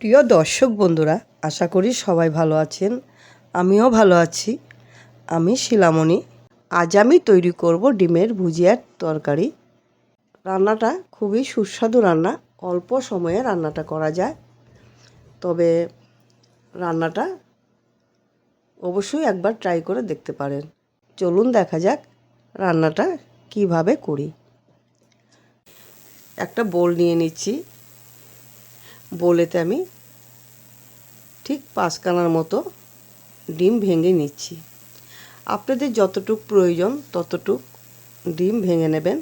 প্রিয় দর্শক বন্ধুরা, আশা করি সবাই ভালো আছেন। আমিও ভালো আছি। আমি শিলামণি। আজ আমি তৈরি করব ডিমের ভুজিয়ার তরকারি। রান্নাটা খুবই সুস্বাদু রান্না, অল্প সময়ে রান্নাটা করা যায়। তবে রান্নাটা অবশ্যই একবার ট্রাই করে দেখতে পারেন। চলুন দেখা যাক রান্নাটা কীভাবে করি। একটা বোল নিয়ে নিচ্ছি। বোলেতে আমি ঠিক পাঁচখানার মতো ডিম ভেঙে নিচ্ছি। আপনাদের যতটুক প্রয়োজন ততটুক ডিম ভেঙে নেবেন।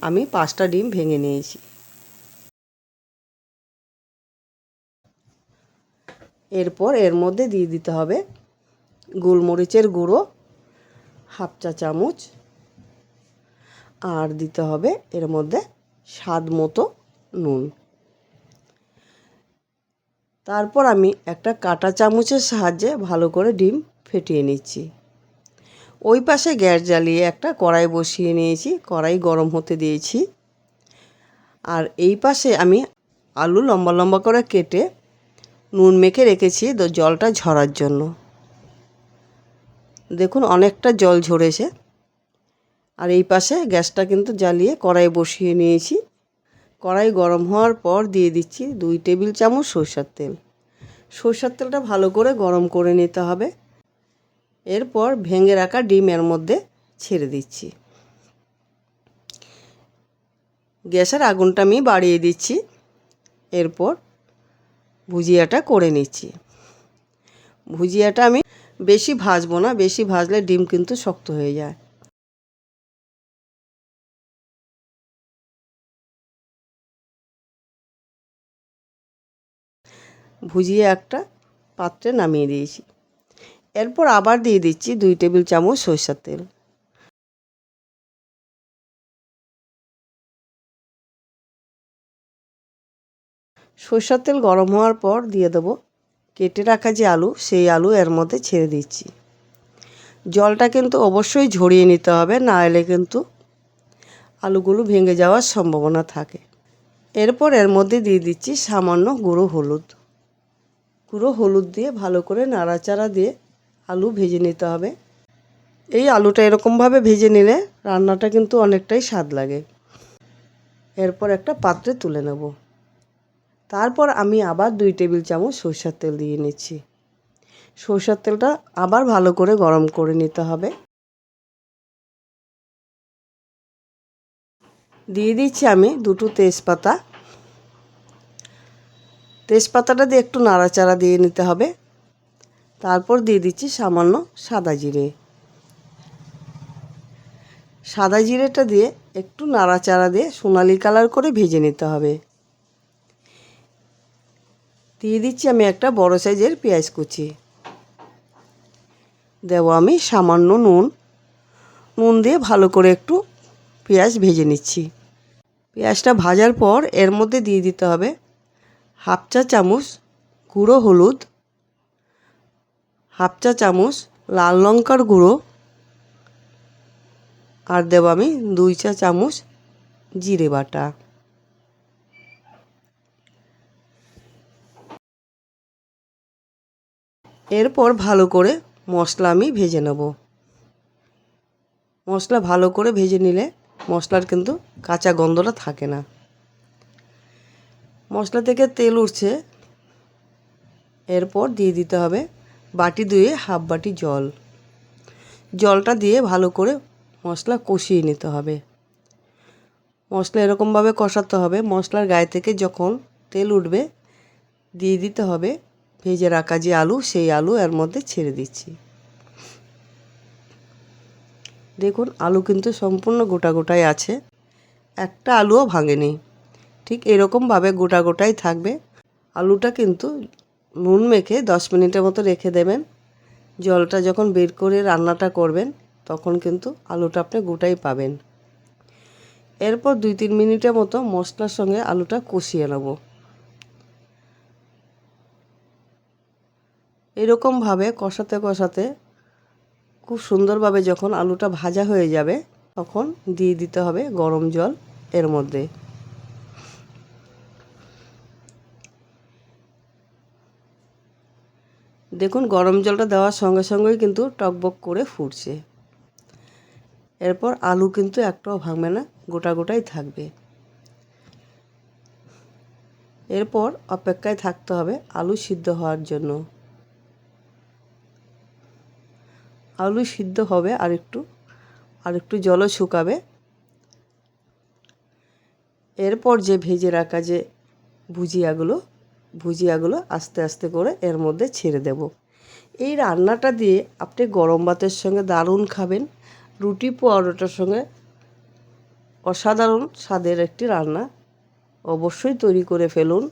আমি পাঁচটা ডিম ভেঙে নিয়েছি। এরপর এর মধ্যে দিয়ে দিতে হবে গোলমরিচের গুঁড়ো, হাফ চা চামচ, আর দিতে হবে এর মধ্যে স্বাদ মতো নুন। তারপর আমি একটা কাঁটা চামচের সাহায্যে ভালো করে ডিম ফেটিয়ে নিচ্ছি। ওই পাশে গ্যাস জ্বালিয়ে একটা কড়াই বসিয়ে নিয়েছি, কড়াই গরম হতে দিয়েছি। আর এই পাশে আমি আলু লম্বা লম্বা করে কেটে নুন মেখে রেখেছি জলটা ঝরার জন্য। দেখুন অনেকটা জল ঝরেছে। আর এই পাশে গ্যাসটা কিন্তু জ্বালিয়ে কড়াই বসিয়ে নিয়েছি। কড়াই গরম হওয়ার পর দিয়ে দিচ্ছি দুই টেবিল চামচ সরষের তেল। সরষের তেলটা ভালো করে গরম করে নিতে হবে। এরপর ভেঙে রাখা ডিম এর মধ্যে ছেড়ে দিচ্ছি। গ্যাসের আগুনটা আমি বাড়িয়ে দিচ্ছি। এরপর ভুজিয়াটা করে নিচ্ছি। ভুজিয়াটা আমি বেশি ভাজবো না, বেশি ভাজলে ডিম কিন্তু শক্ত হয়ে যায়। ভুজিয়ে একটা পাত্রে নামিয়ে দিয়েছি। এরপর আবার দিয়ে দিচ্ছি দুই টেবিল চামচ সরষের তেল। সরষের তেল গরম হওয়ার পর দিয়ে দেবো কেটে রাখা যে আলু, সেই আলু এর মধ্যে ছেড়ে দিচ্ছি। জলটা কিন্তু অবশ্যই ঝরিয়ে নিতে হবে, না এলে কিন্তু আলুগুলো ভেঙে যাওয়ার সম্ভাবনা থাকে। এরপর এর মধ্যে দিয়ে দিচ্ছি সামান্য গুঁড়ো হলুদ। গুঁড়ো হলুদ দিয়ে ভালো করে নাড়াচাড়া দিয়ে আলু ভেজে নিতে হবে। এই আলুটা এরকমভাবে ভেজে নিলে রান্নাটা কিন্তু অনেকটাই স্বাদ লাগে। এরপর একটা পাত্রে তুলে নেব। তারপর আমি আবার দুই টেবিল চামচ সরষের তেল দিয়ে নিচ্ছি। সরষের তেলটা আবার ভালো করে গরম করে নিতে হবে। দিয়ে দিচ্ছি আমি দুটো তেজপাতা। তেজপাতাটা দিয়ে একটু নাড়াচাড়া দিয়ে নিতে হবে। তারপর দিয়ে দিচ্ছি সামান্য সাদা জিরে। সাদা জিরেটা দিয়ে একটু নাড়াচাড়া দিয়ে সোনালি কালার করে ভেজে নিতে হবে। দিয়ে দিচ্ছি আমি একটা বড় সাইজের পেঁয়াজ কুচি। দেবো আমি সামান্য নুন। নুন দিয়ে ভালো করে একটু পেঁয়াজ ভেজে নিচ্ছি। পেঁয়াজটা ভাজার পর এর মধ্যে দিয়ে দিতে হবে হাফ চা চামচ গুঁড়ো হলুদ, হাফ চা চামচ লাল লঙ্কার গুঁড়ো, আর দেব আমি দুই চা চামচ জিরে বাটা। এরপর ভালো করে মশলা আমি ভেজে নেব। মশলা ভালো করে ভেজে নিলে মশলার কিন্তু কাঁচা গন্ধটা থাকে না। মশলা থেকে তেল উঠছে। এরপর দিয়ে দিতে হবে বাটি ধুয়ে হাফ বাটি জল। জলটা দিয়ে ভালো করে মশলা কষিয়ে নিতে হবে। মশলা এরকমভাবে কষাতে হবে। মশলার গায়ে থেকে যখন তেল উঠবে, দিয়ে দিতে হবে ভেজে রাখা যে আলু, সেই আলু এর মধ্যে ছেড়ে দিচ্ছি। দেখুন, আলু কিন্তু সম্পূর্ণ গোটা গোটাই আছে। একটা আলুও ভাঙেনি। ঠিক এরকমভাবে গোটা গোটাই থাকবে। আলুটা কিন্তু নুন মেখে দশ মিনিটের মতো রেখে দেবেন। জলটা যখন বের করে রান্নাটা করবেন, তখন কিন্তু আলুটা আপনি গোটাই পাবেন। এরপর দুই তিন মিনিটের মতো মশলার সঙ্গে আলুটা কষিয়ে নেব। এরকমভাবে কষাতে কষাতে খুব সুন্দরভাবে যখন আলুটা ভাজা হয়ে যাবে, তখন দিয়ে দিতে হবে গরম জল এর মধ্যে। দেখুন, গরম জলটা দেওয়ার সঙ্গে সঙ্গেই কিন্তু টকবক করে ফুটছে। এরপর আলু কিন্তু একটাও ভাঙবে না, গোটা গোটাই থাকবে। এরপর অপেক্ষায় থাকতে হবে আলু সিদ্ধ হওয়ার জন্য। আলু সিদ্ধ হবে আর একটু আর একটু জলও শুকাবে। এরপর যে ভেজে রাখা যে ভুজিয়াগুলো ভুজিয়াগুলো আস্তে আস্তে করে এর মধ্যে ছেড়ে দেব। এই রান্নাটা দিয়ে আপনি গরম ভাতের সঙ্গে দারুণ খাবেন। রুটি পরোটার সঙ্গে অসাধারণ স্বাদের একটি রান্না অবশ্যই তৈরি করে ফেলুন।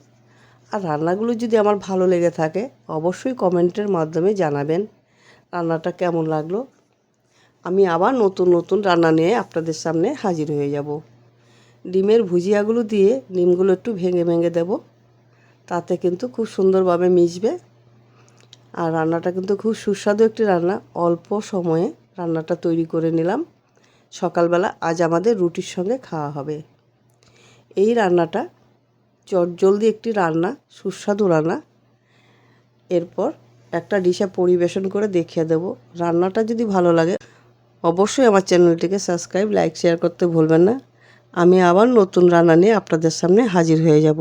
আর রান্নাগুলো যদি আমার ভালো লেগে থাকে, অবশ্যই কমেন্টের মাধ্যমে জানাবেন রান্নাটা কেমন লাগল। আমি আবার নতুন নতুন রান্না নিয়ে আপনাদের সামনে হাজির হয়ে যাব। ডিমের ভুজিয়াগুলো দিয়ে ডিমগুলো একটু ভেঙে ভেঙে দেব। তাতে কিন্তু খুব সুন্দরভাবে মিশবে। আর রান্নাটা কিন্তু খুব সুস্বাদু একটি রান্না। অল্প সময়ে রান্নাটা তৈরি করে নিলাম। সকালবেলা আজ আমাদের রুটির সঙ্গে খাওয়া হবে। এই রান্নাটা চটজলদি একটি রান্না, সুস্বাদু রান্না। এরপর একটা ডিশে পরিবেশন করে দেখিয়ে দেব। রান্নাটা যদি ভালো লাগে, অবশ্যই আমার চ্যানেলটিকে সাবস্ক্রাইব লাইক শেয়ার করতে ভুলবেন না। আমি আবার নতুন রান্না নিয়ে আপনাদের সামনে হাজির হয়ে যাব।